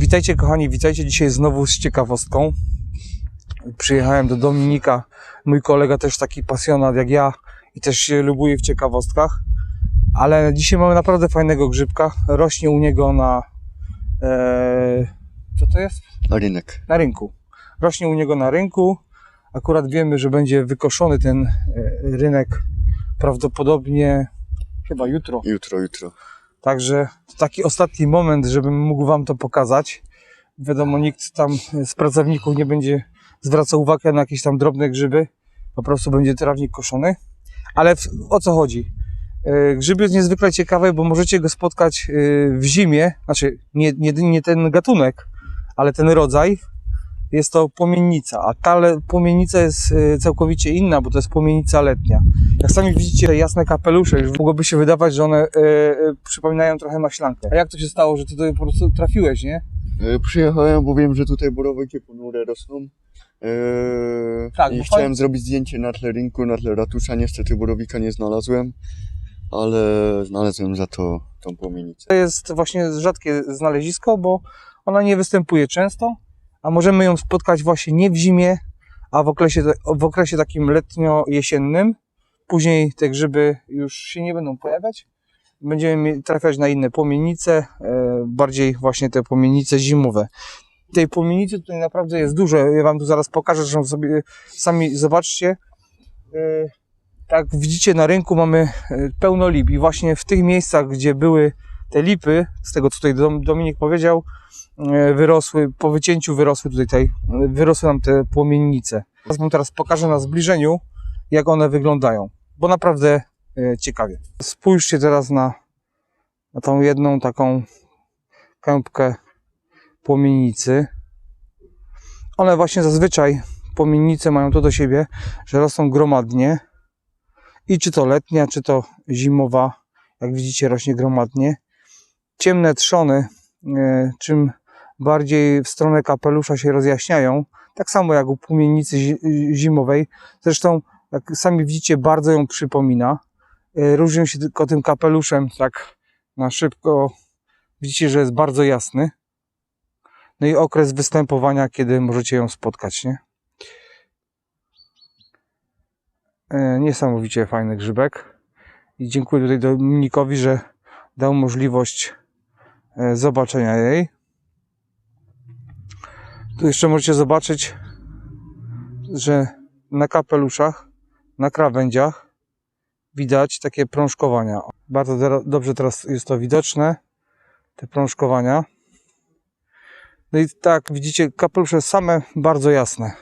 Witajcie kochani, witajcie dzisiaj znowu z ciekawostką. Przyjechałem do Dominika, mój kolega też taki pasjonat jak ja i też się lubuje w ciekawostkach. Ale dzisiaj mamy naprawdę fajnego grzybka. Rośnie u niego na... E, co to jest? Na rynek. Na rynku. Rośnie u niego na rynku. Akurat wiemy, że będzie wykoszony ten e, rynek prawdopodobnie chyba jutro. Jutro, jutro. Także to taki ostatni moment, żebym mógł Wam to pokazać. Wiadomo, nikt tam z pracowników nie będzie zwracał uwagi na jakieś tam drobne grzyby. Po prostu będzie trawnik koszony. Ale o co chodzi? E, Grzyb jest niezwykle ciekawy, bo możecie go spotkać e, w zimie. Znaczy, nie, nie, nie ten gatunek, ale ten rodzaj. Jest to płomiennica, a ta płomiennica jest e, całkowicie inna, bo to jest płomiennica letnia. Jak sami widzicie, te jasne kapelusze, już mogłoby się wydawać, że one e, e, przypominają trochę maślankę. A jak to się stało, że ty tutaj po prostu trafiłeś, nie? Przyjechałem, bo wiem, że tutaj borowiki ponure rosną. Tak, I chciałem fajnie- zrobić zdjęcie na tle rynku, na tle ratusza. Niestety borowika nie znalazłem, ale znalazłem za to tą płomienicę. To jest właśnie rzadkie znalezisko, bo ona nie występuje często, a możemy ją spotkać właśnie nie w zimie, a w okresie, w okresie takim letnio-jesiennym. Później te grzyby już się nie będą pojawiać. Będziemy trafiać na inne płomienice, e, bardziej właśnie te płomienice zimowe. Tej płomienicy tutaj naprawdę jest dużo. Ja Wam tu zaraz pokażę, że sobie sami zobaczcie. E, Tak widzicie na rynku mamy e, pełno lip i właśnie w tych miejscach, gdzie były te lipy, z tego co tutaj Dom- Dominik powiedział, wyrosły, po wycięciu wyrosły tutaj, e, wyrosły nam te płomiennice. Teraz wam teraz pokażę na zbliżeniu, jak one wyglądają, bo naprawdę e, ciekawie. Spójrzcie teraz na, na tą jedną taką kępkę płomienicy. One właśnie zazwyczaj, płomienice mają to do siebie, że rosną gromadnie i czy to letnia, czy to zimowa, jak widzicie, rośnie gromadnie. Ciemne trzony, e, czym bardziej w stronę kapelusza się rozjaśniają, tak samo jak u płomienicy zi- zimowej. Zresztą, jak sami widzicie, bardzo ją przypomina. E, Różnią się tylko tym kapeluszem, tak na szybko. Widzicie, że jest bardzo jasny. No i okres występowania, kiedy możecie ją spotkać, nie? E, Niesamowicie fajny grzybek. I dziękuję tutaj Dominikowi, że dał możliwość e, zobaczenia jej. Tu jeszcze możecie zobaczyć, że na kapeluszach, na krawędziach widać takie prążkowania. Bardzo dobrze teraz jest to widoczne, te prążkowania. No i tak, widzicie, kapelusze same bardzo jasne.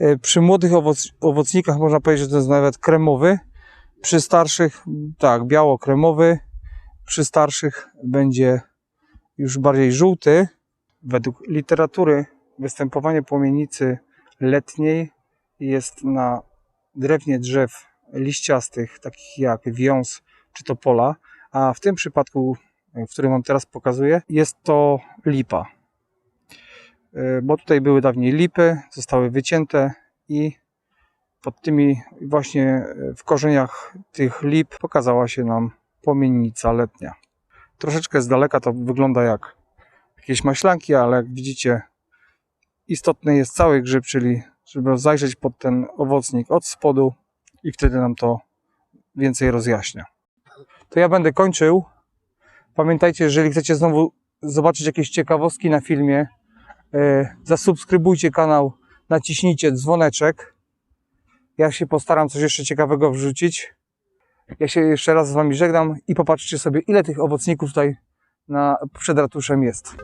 E, Przy młodych owoc, owocnikach można powiedzieć, że to jest nawet kremowy. Przy starszych, tak, biało-kremowy. Przy starszych będzie już bardziej żółty. Według literatury występowanie płomienicy letniej jest na drewnie drzew liściastych, takich jak wiąz czy topola, a w tym przypadku, w którym Wam teraz pokazuję, jest to lipa. E, Bo tutaj były dawniej lipy, zostały wycięte i pod tymi właśnie e, w korzeniach tych lip pokazała się nam płomienica letnia. Troszeczkę z daleka to wygląda jak jakieś maślanki, ale jak widzicie istotny jest cały grzyb, czyli żeby zajrzeć pod ten owocnik od spodu i wtedy nam to więcej rozjaśnia. To ja będę kończył. Pamiętajcie, jeżeli chcecie znowu zobaczyć jakieś ciekawostki na filmie, e, zasubskrybujcie kanał, naciśnijcie dzwoneczek. Ja się postaram coś jeszcze ciekawego wrzucić. Ja się jeszcze raz z Wami żegnam i popatrzcie sobie, ile tych owocników tutaj na, przed ratuszem jest.